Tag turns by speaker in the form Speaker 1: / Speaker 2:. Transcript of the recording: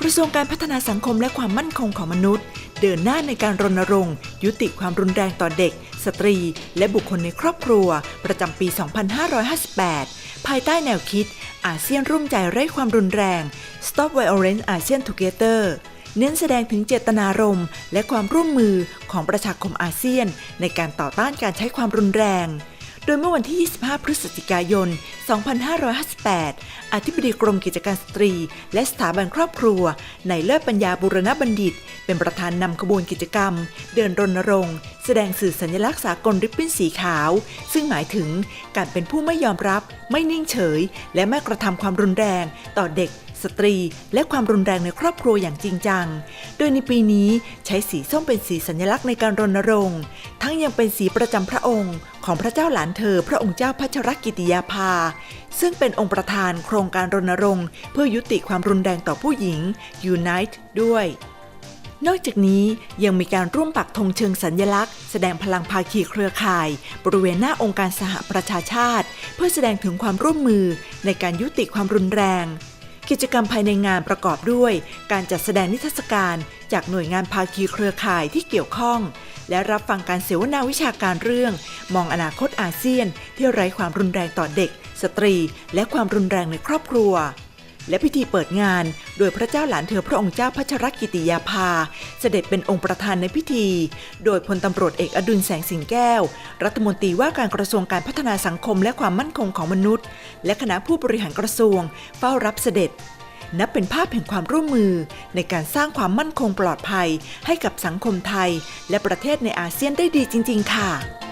Speaker 1: กระทรวงการพัฒนาสังคมและความมั่นคงของมนุษย์ เดินหน้าในการรณรงค์ ยุติความรุนแรงต่อเด็ก สตรี และบุคคลในครอบครัว ประจำปี 2558 ภายใต้แนวคิด อาเซียนร่วมใจไร้ความรุนแรง Stop Violence ASEAN Together เน้นแสดงถึงเจตนารมณ์และความร่วมมือของประชาคมอาเซียน ในการต่อต้านการใช้ความรุนแรง ดยเมื่อวันที่ 25 พฤศจิกายน 2558 อธิบดีกรมกิจการสตรี และสถาบันครอบครัว ในเลิศปัญญาบุรณบัณฑิต เป็นประธานนำขบวนกิจกรรม เดินรณรงค์ แสดงสื่อสัญลักษณ์สากลริบบิ้นสีขาว ซึ่งหมายถึงการเป็นผู้ไม่ยอมรับ ไม่นิ่งเฉย และไม่กระทำความรุนแรง ต่อเด็ก สตรี และความรุนแรงในครอบครัวอย่างจริงจัง โดยในปีนี้ใช้สีส้มเป็นสีสัญลักษณ์ในการรณรงค์ ทั้งยังเป็นสีประจำพระองค์ ของพระเจ้าหลานเธอ พระองค์เจ้าพัชรกิติยาภา ซึ่งเป็นองค์ประธานโครงการรณรงค์ เพื่อยุติความรุนแรงต่อผู้หญิง Unite ด้วย นอกจากนี้ยังมีการร่วมปักธงเชิงสัญญลักษณ์ แสดงพลังภาคีเครือข่าย บริเวณหน้าองค์การสหประชาชาติ เพื่อแสดงถึงความร่วมมือในการยุติความรุนแรง กิจกรรมภายในงานประกอบด้วย การจัดแสดงนิทรรศการ จากหน่วยงานภาคีเครือข่ายที่เกี่ยวข้อง และรับฟังการเสวนาวิชาการเรื่อง มองอนาคตอาเซียน ที่ไร้ความรุนแรงต่อเด็ก สตรี และความรุนแรงในครอบครัว และพิธีเปิดงาน โดยพระเจ้าหลานเธอพระองค์เจ้าพัชรกิติยาภา เสด็จเป็นองค์ประธานในพิธี โดยพลตำรวจเอกอดุลแสงสิงแก้ว รัฐมนตรีว่าการกระทรวงการพัฒนาสังคมและความมั่นคงของมนุษย์ และคณะผู้บริหารกระทรวง เฝ้ารับเสด็จนับเป็นภาพแห่งความร่วมมือ ในการสร้างความมั่นคงปลอดภัย ให้กับสังคมไทย และประเทศในอาเซียนได้ดีจริง ๆ ค่ะ